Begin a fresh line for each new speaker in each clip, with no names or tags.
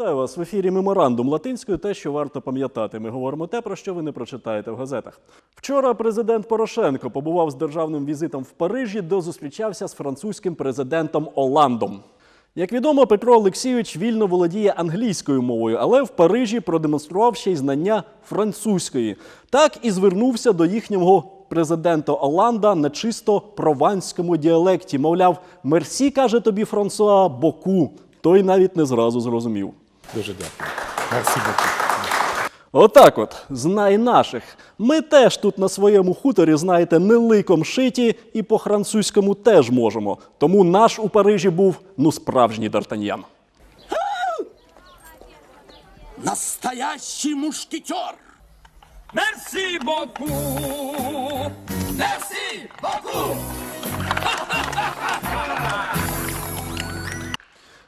Вітаю вас в ефірі Меморандум латинською. Те, що варто пам'ятати. Ми говоримо те, про що ви не прочитаєте в газетах. Вчора президент Порошенко побував з державним візитом в Парижі, де зустрічався з французьким президентом Оландом. Як відомо, Петро Олексійович вільно володіє англійською мовою, але в Парижі продемонстрував ще й знання французької. Так і звернувся до їхнього президента Оланда на чисто прованському діалекті. Мовляв, мерсі каже тобі Франсуа Боку. Той навіть не зразу зрозумів.
Дуже дякую. Мерсі.
Отак от, знай наших. Ми теж тут на своєму хуторі, знаєте, не ликом шиті і по французькому теж можемо. Тому наш у Парижі був ну справжній Д'Артаньян.
Настоящий мушкетер!
Merci beaucoup. Merci beaucoup.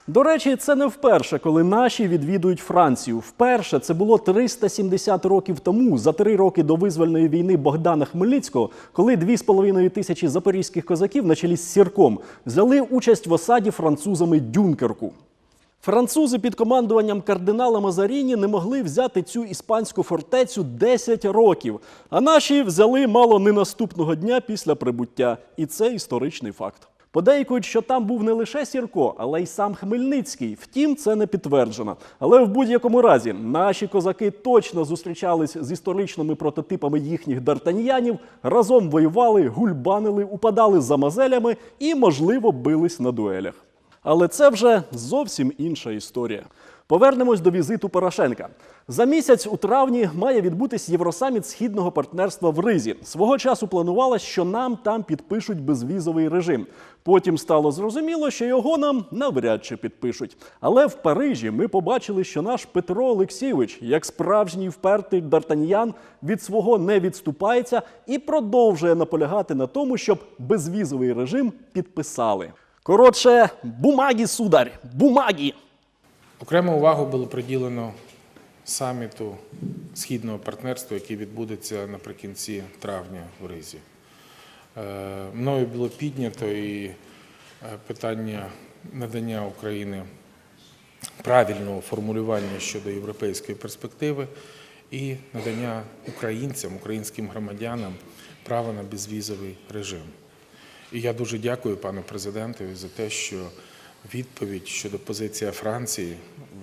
До речі, це не вперше, коли наші відвідують Францію. Вперше це було 370 років тому, за три роки до визвольної війни Богдана Хмельницького, коли 2,5 тисячі запорізьких козаків на чолі з Сірком взяли участь в осаді французами Дюнкерку. Французи під командуванням кардинала Мазаріні не могли взяти цю іспанську фортецю 10 років, а наші взяли мало не наступного дня після прибуття. І це історичний факт. Подейкують, що там був не лише Сірко, але й сам Хмельницький. Втім, це не підтверджено. Але в будь-якому разі наші козаки точно зустрічались з історичними прототипами їхніх дартаньянів, разом воювали, гульбанили, упадали за мазелями і, можливо, бились на дуелях. Але це вже зовсім інша історія. Повернемось до візиту Порошенка. За місяць у травні має відбутись Євросаміт східного партнерства в Ризі. Свого часу планувалось, що нам там підпишуть безвізовий режим. Потім стало зрозуміло, що його нам навряд чи підпишуть. Але в Парижі ми побачили, що наш Петро Олексійович, як справжній впертий дартаньян, від свого не відступається і продовжує наполягати на тому, щоб безвізовий режим підписали. Коротше, бумаги, сударь, бумаги!
Окрему увагу було приділено саміту східного партнерства, який відбудеться наприкінці травня в Ризі. Е, Мною було піднято і е, питання надання Україні правильного формулювання щодо європейської перспективи і надання українцям, українським громадянам права на безвізовий режим. І я дуже дякую пану президентові за те, що відповідь щодо позиції Франції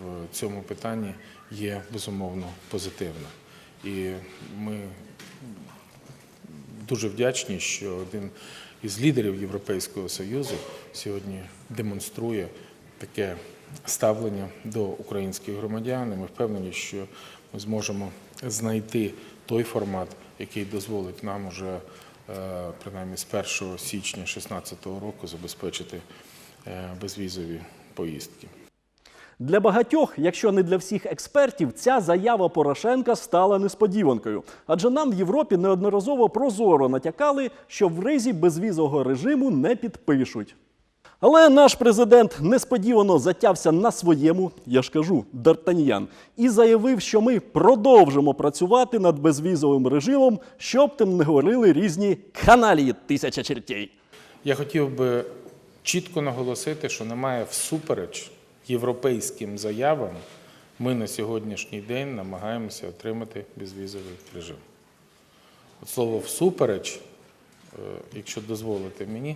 в цьому питанні є безумовно позитивна. І ми дуже вдячні, що один із лідерів Європейського Союзу сьогодні демонструє таке ставлення до українських громадян. Ми впевнені, що ми зможемо знайти той формат, який дозволить нам уже е, принаймні з 1 січня 2016 року забезпечити безвізові поїздки.
Для багатьох, якщо не для всіх експертів, ця заява Порошенка стала несподіванкою. Адже нам в Європі неодноразово прозоро натякали, що в ризі безвізового режиму не підпишуть. Але наш президент несподівано затявся на своєму, я ж кажу, Д'Артаньян, і заявив, що ми продовжимо працювати над безвізовим режимом, щоб тим не говорили різні каналії тисяча чертей.
Я хотів би чітко наголосити, що немає всупереч європейським заявам. Ми на сьогоднішній день намагаємося отримати безвізовий режим. От слово всупереч, е, якщо дозволите мені,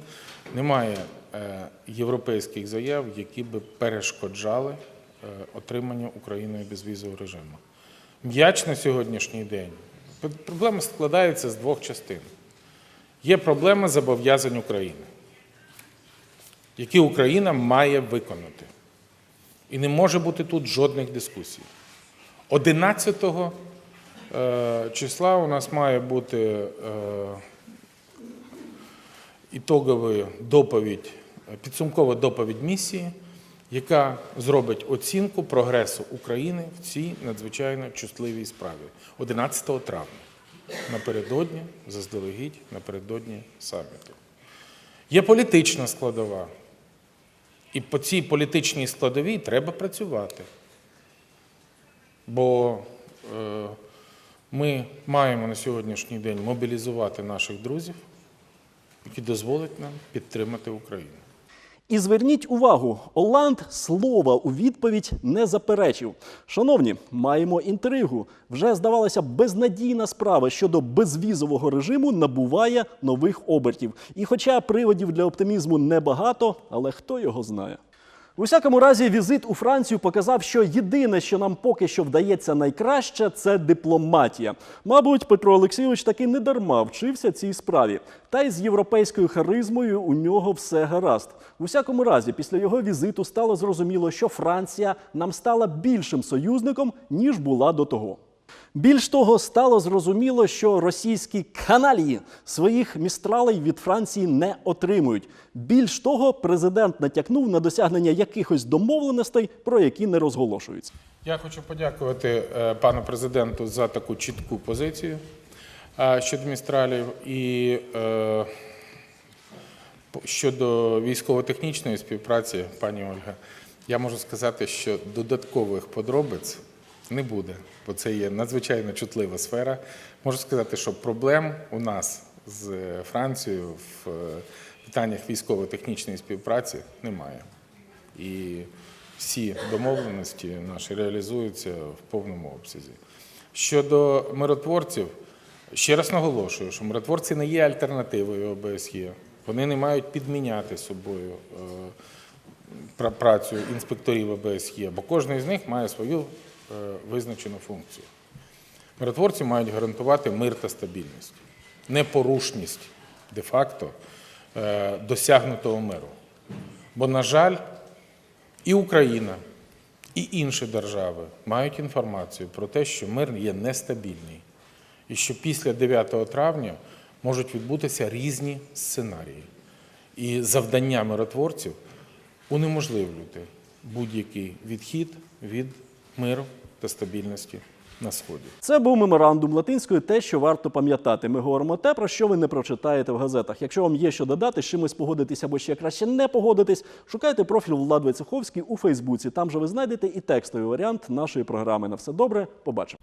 немає е, європейських заяв, які би перешкоджали е, отриманню Україною безвізового режиму. М'яч на сьогоднішній день. Проблема складається з двох частин. Є проблема зобов'язань України, які Україна має виконати. І не може бути тут жодних дискусій. 11 е, числа у нас має бути е, ітогова доповідь, підсумкова доповідь місії, яка зробить оцінку прогресу України в цій надзвичайно чутливій справі 11 травня. Напередодні, заздалегідь, напередодні саміту. Є політична складова. І по цій політичній складовій треба працювати. Бо е, ми маємо на сьогоднішній день мобілізувати наших друзів, які дозволять нам підтримати Україну.
І зверніть увагу, Оланд слова у відповідь не заперечив. Шановні, маємо інтригу. Вже здавалося, безнадійна справа щодо безвізового режиму набуває нових обертів. І хоча приводів для оптимізму небагато, але хто його знає. У всякому разі, візит у Францію показав, що єдине, що нам поки що вдається найкраще, це дипломатія. Мабуть, Петро Олексійович таки не дарма вчився цій справі. Та й з європейською харизмою у нього все гаразд. У всякому разі, після його візиту стало зрозуміло, що Франція нам стала більшим союзником, ніж була до того. Більш того, стало зрозуміло, що російські каналії своїх містралей від Франції не отримують. Більш того, президент натякнув на досягнення якихось домовленостей, про які не розголошуються.
Я хочу подякувати е, пану президенту за таку чітку позицію е, щодо містралів і е, щодо військово-технічної співпраці, пані Ольга. Я можу сказати, що додаткових подробиць не буде, бо це є надзвичайно чутлива сфера. Можу сказати, що проблем у нас з Францією в е, питаннях військово-технічної співпраці немає. І всі домовленості наші реалізуються в повному обсязі. Щодо миротворців, ще раз наголошую, що миротворці не є альтернативою ОБСЄ. Вони не мають підміняти собою е, працю інспекторів ОБСЄ, бо кожен з них має свою е, визначену функцію. Миротворці мають гарантувати мир та стабільність, непорушність де-факто е, досягнутого миру. Бо, на жаль, і Україна, і інші держави мають інформацію про те, що мир є нестабільний, і що після 9 травня можуть відбутися різні сценарії. І завдання миротворців унеможливлювати будь-який відхід від миру та стабільності на сході.
Це був меморандум латинською, те, що варто пам'ятати. Ми говоримо те, про що ви не прочитаєте в газетах. Якщо вам є що додати, з чимось погодитись або ще краще не погодитись, шукайте профіль Влад Войцеховський у Фейсбуці. Там же ви знайдете і текстовий варіант нашої програми. На все добре, побачимо.